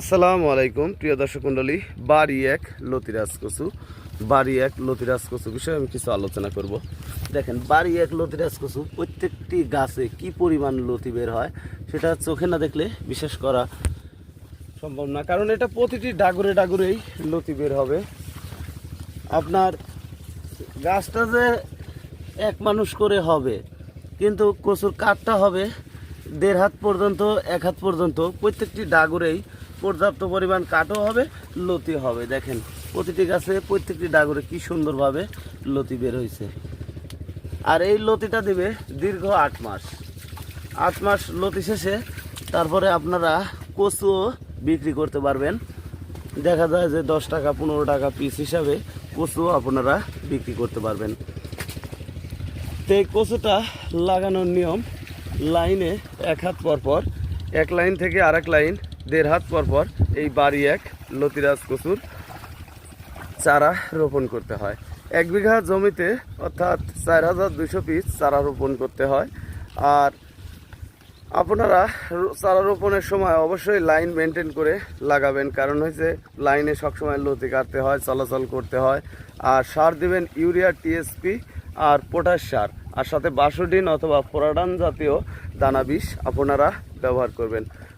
আসসালামু আলাইকুম, প্রিয় দর্শক মণ্ডলী, বাড়ি এক লতিরাজ কচু বাড়ি এক লতিরাজ কচু বিষয়ে আমি কিছু আলোচনা করব। দেখেন, বাড়ি এক লতিরাজ কচু প্রত্যেকটি গাছে কি পরিমাণ লতি বের হয় সেটা চোখে না দেখলে বিশ্বাস করা সম্ভব না। কারণ এটা প্রতিটি ডাগরে ডাগরেই লতি বের হবে। আপনার গাছটা যে এক মানুষ করে হবে, কিন্তু কচুর কাঠটা হবে দেড় হাত পর্যন্ত, এক হাত পর্যন্ত, প্রত্যেকটি ডাগরেই পর্যাপ্ত পরিমাণ কাঠও হবে লতি হবে। দেখেন, প্রতিটি গাছে প্রত্যেকটি ডাগরে কি সুন্দরভাবে লতি বের হয়েছে আর এই লতিটা দিবে দীর্ঘ আট মাস। আট মাস লতি শেষে তারপরে আপনারা কচুও বিক্রি করতে পারবেন। দেখা যায় যে দশ টাকা, পনেরো টাকা পিস হিসাবে কচুও আপনারা বিক্রি করতে পারবেন। তো এই কচুটা লাগানোর নিয়ম, লাইনে এক হাত পর পর, এক লাইন থেকে আরেক লাইন দেড় হাত পর পর এই বাড়ি এক, লতিরাজ কচুর চারা রোপণ করতে হয়। এক বিঘা জমিতে অর্থাৎ চার হাজার দুশো পিস চারা রোপণ করতে হয়। আর আপনারা চারা রোপণের সময় অবশ্যই লাইন মেনটেন করে লাগাবেন। কারণ হয়েছে, লাইনে সবসময় লতি কাটতে হয়, চলাচল করতে হয়। আর সার দেবেন ইউরিয়া টিএসপি আর পটাশ সার। আর সাথে বাসোডিন অথবা ফোরাডান জাতীয় দানা বিষ আপনারা ব্যবহার করবেন।